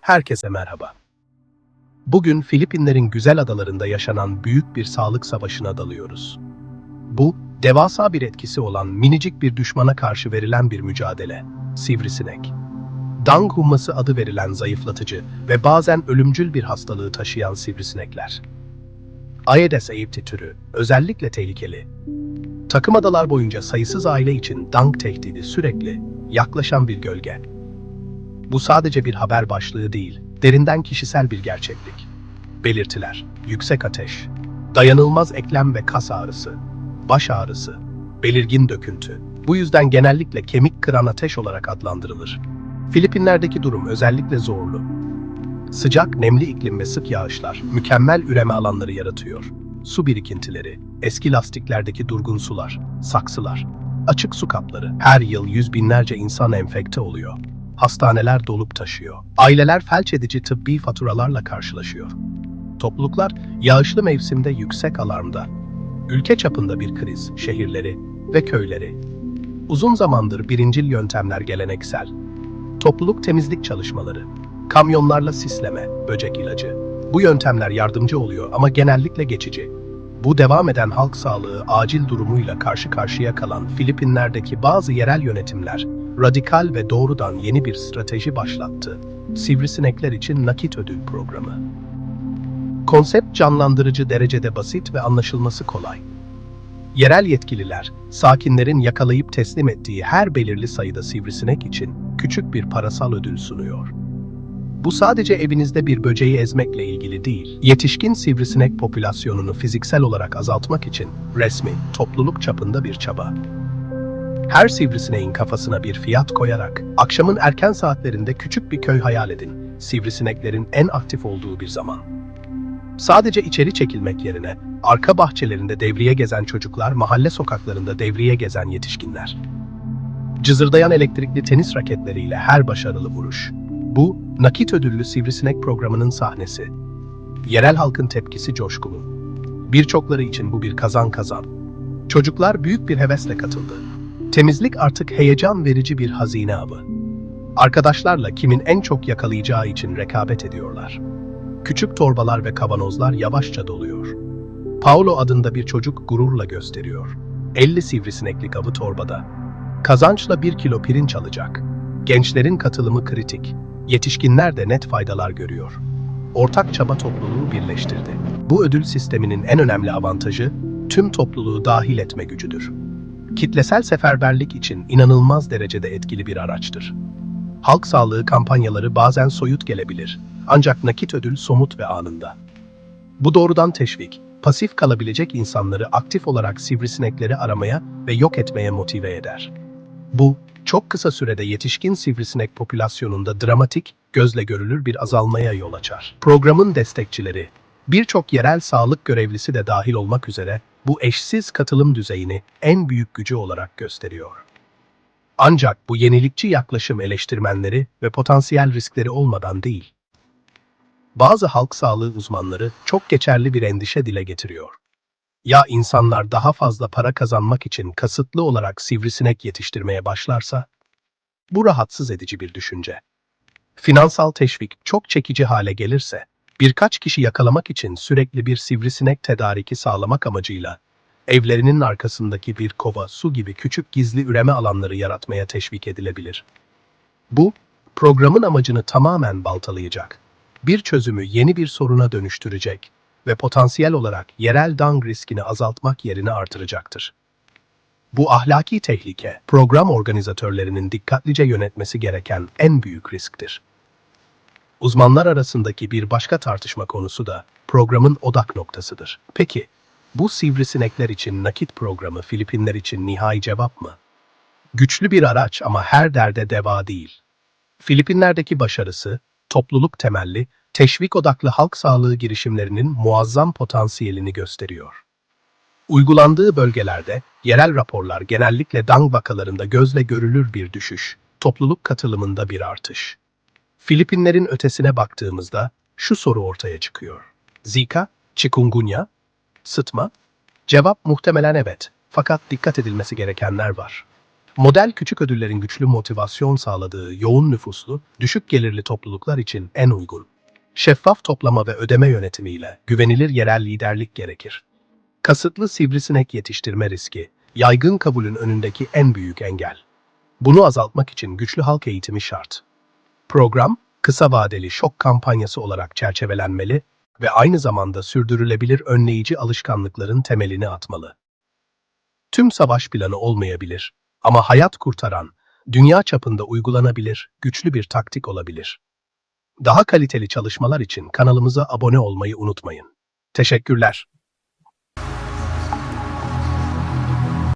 Herkese merhaba. Bugün Filipinlerin güzel adalarında yaşanan büyük bir sağlık savaşına dalıyoruz. Bu, devasa bir etkisi olan minicik bir düşmana karşı verilen bir mücadele. Sivrisinek. Dang humması adı verilen zayıflatıcı ve bazen ölümcül bir hastalığı taşıyan sivrisinekler. Aedes aegypti türü özellikle tehlikeli. Takım adalar boyunca sayısız aile için Dang tehdidi sürekli yaklaşan bir gölge. Bu sadece bir haber başlığı değil, derinden kişisel bir gerçeklik. Belirtiler, yüksek ateş, dayanılmaz eklem ve kas ağrısı, baş ağrısı, belirgin döküntü. Bu yüzden genellikle kemik kıran ateş olarak adlandırılır. Filipinler'deki durum özellikle zorlu. Sıcak, nemli iklim ve sık yağışlar mükemmel üreme alanları yaratıyor. Su birikintileri, eski lastiklerdeki durgun sular, saksılar, açık su kapları. Her yıl yüz binlerce insan enfekte oluyor. Hastaneler dolup taşıyor. Aileler felç edici tıbbi faturalarla karşılaşıyor. Topluluklar yağışlı mevsimde yüksek alarmda. Ülke çapında bir kriz, şehirleri ve köyleri. Uzun zamandır birincil yöntemler geleneksel. Topluluk temizlik çalışmaları, kamyonlarla sisleme, böcek ilacı. Bu yöntemler yardımcı oluyor ama genellikle geçici. Bu devam eden halk sağlığı acil durumuyla karşı karşıya kalan Filipinler'deki bazı yerel yönetimler radikal ve doğrudan yeni bir strateji başlattı. Sivrisinekler için nakit ödül programı. Konsept canlandırıcı derecede basit ve anlaşılması kolay. Yerel yetkililer, sakinlerin yakalayıp teslim ettiği her belirli sayıda sivrisinek için küçük bir parasal ödül sunuyor. Bu sadece evinizde bir böceği ezmekle ilgili değil, yetişkin sivrisinek popülasyonunu fiziksel olarak azaltmak için resmi, topluluk çapında bir çaba. Her sivrisineğin kafasına bir fiyat koyarak, akşamın erken saatlerinde küçük bir köy hayal edin, sivrisineklerin en aktif olduğu bir zaman. Sadece içeri çekilmek yerine, arka bahçelerinde devriye gezen çocuklar, mahalle sokaklarında devriye gezen yetişkinler. Cızırdayan elektrikli tenis raketleriyle her başarılı vuruş. Bu, nakit ödüllü sivrisinek programının sahnesi. Yerel halkın tepkisi coşkulu. Birçokları için bu bir kazan kazan. Çocuklar büyük bir hevesle katıldı. Temizlik artık heyecan verici bir hazine avı. Arkadaşlarla kimin en çok yakalayacağı için rekabet ediyorlar. Küçük torbalar ve kavanozlar yavaşça doluyor. Paulo adında bir çocuk gururla gösteriyor. 50 sivrisineklik avı torbada. Kazançla 1 kilo pirinç alacak. Gençlerin katılımı kritik. Yetişkinler de net faydalar görüyor. Ortak çaba topluluğu birleştirdi. Bu ödül sisteminin en önemli avantajı tüm topluluğu dahil etme gücüdür. Kitlesel seferberlik için inanılmaz derecede etkili bir araçtır. Halk sağlığı kampanyaları bazen soyut gelebilir. Ancak nakit ödül somut ve anında. Bu doğrudan teşvik, pasif kalabilecek insanları aktif olarak sivrisinekleri aramaya ve yok etmeye motive eder. Bu, çok kısa sürede yetişkin sivrisinek popülasyonunda dramatik, gözle görülür bir azalmaya yol açar. Programın destekçileri, birçok yerel sağlık görevlisi de dahil olmak üzere bu eşsiz katılım düzeyini en büyük gücü olarak gösteriyor. Ancak bu yenilikçi yaklaşım eleştirmenleri ve potansiyel riskleri olmadan değil. Bazı halk sağlığı uzmanları çok geçerli bir endişe dile getiriyor. Ya insanlar daha fazla para kazanmak için kasıtlı olarak sivrisinek yetiştirmeye başlarsa? Bu rahatsız edici bir düşünce. Finansal teşvik çok çekici hale gelirse, birkaç kişi yakalamak için sürekli bir sivrisinek tedariki sağlamak amacıyla evlerinin arkasındaki bir kova su gibi küçük gizli üreme alanları yaratmaya teşvik edilebilir. Bu, programın amacını tamamen baltalayacak. Bir çözümü yeni bir soruna dönüştürecek ve potansiyel olarak yerel dang riskini azaltmak yerine artıracaktır. Bu ahlaki tehlike, program organizatörlerinin dikkatlice yönetmesi gereken en büyük risktir. Uzmanlar arasındaki bir başka tartışma konusu da programın odak noktasıdır. Peki, bu sivrisinekler için nakit programı Filipinler için nihai cevap mı? Güçlü bir araç ama her derde deva değil. Filipinler'deki başarısı, topluluk temelli, teşvik odaklı halk sağlığı girişimlerinin muazzam potansiyelini gösteriyor. Uygulandığı bölgelerde yerel raporlar genellikle dang vakalarında gözle görülür bir düşüş, topluluk katılımında bir artış. Filipinlerin ötesine baktığımızda şu soru ortaya çıkıyor. Zika, chikungunya, sıtma? Cevap muhtemelen evet. Fakat dikkat edilmesi gerekenler var. Model küçük ödüllerin güçlü motivasyon sağladığı yoğun nüfuslu, düşük gelirli topluluklar için en uygun. Şeffaf toplama ve ödeme yönetimiyle güvenilir yerel liderlik gerekir. Kasıtlı sivrisinek yetiştirme riski, yaygın kabulün önündeki en büyük engel. Bunu azaltmak için güçlü halk eğitimi şart. Program, kısa vadeli şok kampanyası olarak çerçevelenmeli ve aynı zamanda sürdürülebilir önleyici alışkanlıkların temelini atmalı. Tüm savaş planı olmayabilir ama hayat kurtaran, dünya çapında uygulanabilir, güçlü bir taktik olabilir. Daha kaliteli çalışmalar için kanalımıza abone olmayı unutmayın. Teşekkürler.